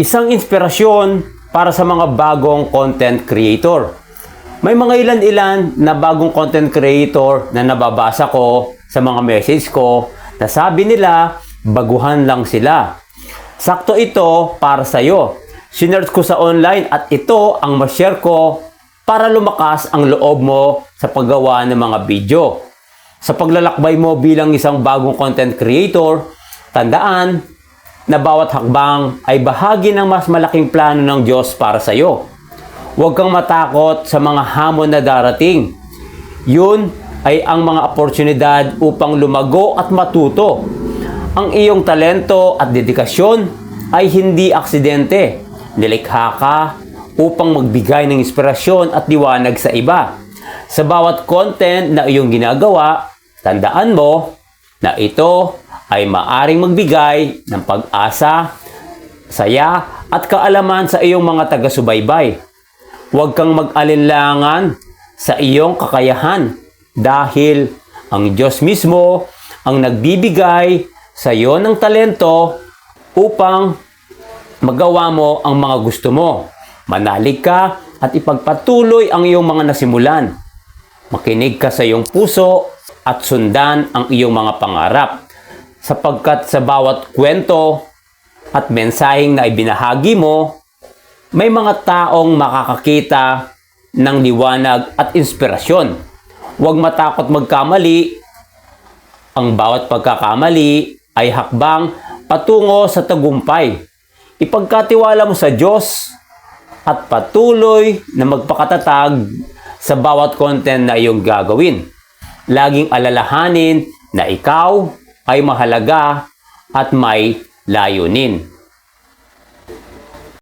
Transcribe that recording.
Isang inspirasyon para sa mga bagong content creator. May mga ilan-ilan na bagong content creator na nababasa ko sa mga message ko na sabi nila baguhan lang sila. Sakto ito para sa iyo. Sinerch ko sa online at ito ang ma-share ko para lumakas ang loob mo sa paggawa ng mga video. Sa paglalakbay mo bilang isang bagong content creator, tandaan na bawat hakbang ay bahagi ng mas malaking plano ng Diyos para sa iyo. Huwag kang matakot sa mga hamon na darating. Yun ay ang mga oportunidad upang lumago at matuto. Ang iyong talento at dedikasyon ay hindi aksidente. Nilikha ka upang magbigay ng inspirasyon at liwanag sa iba. Sa bawat content na iyong ginagawa, tandaan mo na ito ay maaring magbigay ng pag-asa, saya at kaalaman sa iyong mga taga-subaybay. Huwag kang mag-alinlangan sa iyong kakayahan dahil ang Diyos mismo ang nagbibigay sa iyo ng talento upang magawa mo ang mga gusto mo. Manalig ka at ipagpatuloy ang iyong mga nasimulan. Makinig ka sa iyong puso at sundan ang iyong mga pangarap. Sapagkat sa bawat kwento at mensaheng na ibinahagi mo, may mga taong makakakita ng liwanag at inspirasyon. Huwag matakot magkamali. Ang bawat pagkakamali ay hakbang patungo sa tagumpay. Ipagkatiwala mo sa Diyos at patuloy na magpakatatag sa bawat content na iyong gagawin. Laging alalahanin na ikaw ay mahalaga at may layunin.